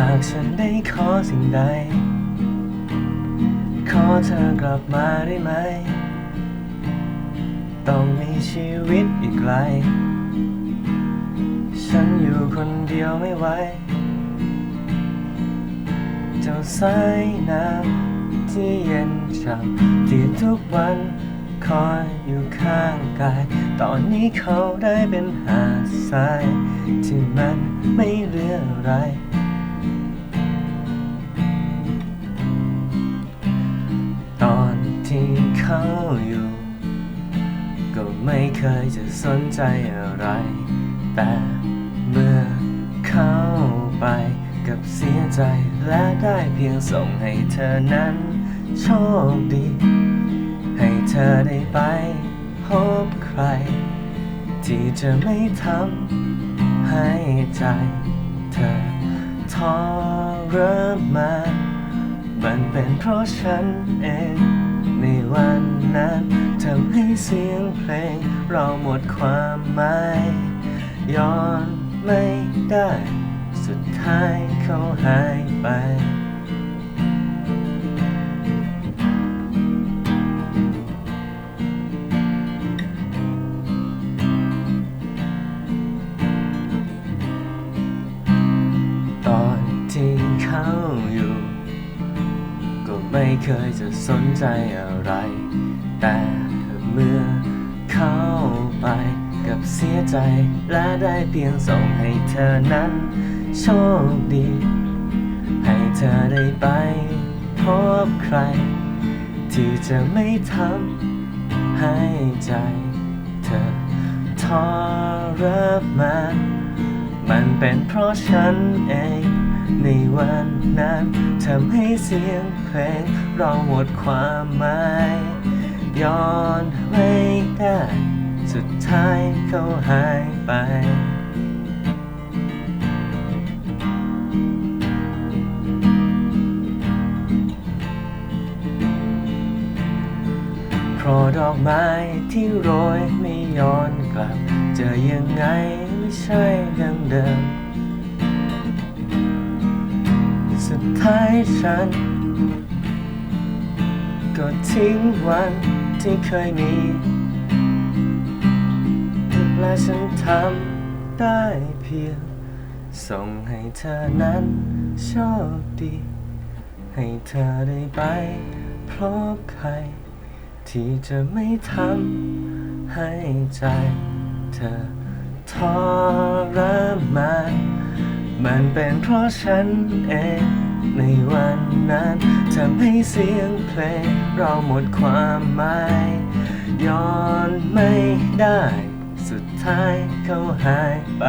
หากฉันได้ขอสิ่งใด ขอเธอกลับมาได้ไหม ต้องมีชีวิตอีกไกล ฉันอยู่คนเดียวไม่ไหว เจ้าสายน้ำที่เย็นช่ำที่ทุกวันคอยอยู่ข้างกาย ตอนนี้เขาได้เป็นหาดทราย ที่มันไม่เหลืออะไร เขาอยู่ ก็ไม่เคยจะสนใจอะไร แต่เมื่อเข้าไปกับเสียใจและได้เพียงส่งให้เธอนั้น โชคดี ให้เธอได้ไปพบใคร ที่จะไม่ทำให้ใจ เธอทรมานมันเป็นเพราะฉันเอง ในวันนั้นทำให้เสียงเพลงเราหมดความหมายย้อนไม่ได้ สุดท้ายเขาหายไปตอนที่เขาอยู่ ไม่เคยจะสนใจอะไร แต่เมื่อเข้าไปกับเสียใจ และได้เพียงส่งให้เธอนั้น โชคดี ให้เธอได้ไปพบใคร ที่จะไม่ทำให้ใจ เธอทรมานมันเป็นเพราะฉันเองในวันนั้น ทำให้เสียงเพลงเราหมดความหมายย้อนไม่ได้ สุดท้ายเขาหายไป เพราะดอกไม้ที่โรยไม่ย้อนกลับจะยังไงไม่ใช่ดังเดิม สุดท้ฉัน ก็ทิ้งวันที่เคยมีและฉันทำได้เพียง ส่งให้เธอนั้นโชคดี ให้เธอได้ไปพบใคร ที่จะไม่ทำให้ใจ เธอทรมานมันเป็นเพราะฉันเอง ในวันนั้นทำให้เสียงเพลงเราหมดความหมายย้อนไม่ได้ สุดท้ายเขาหายไป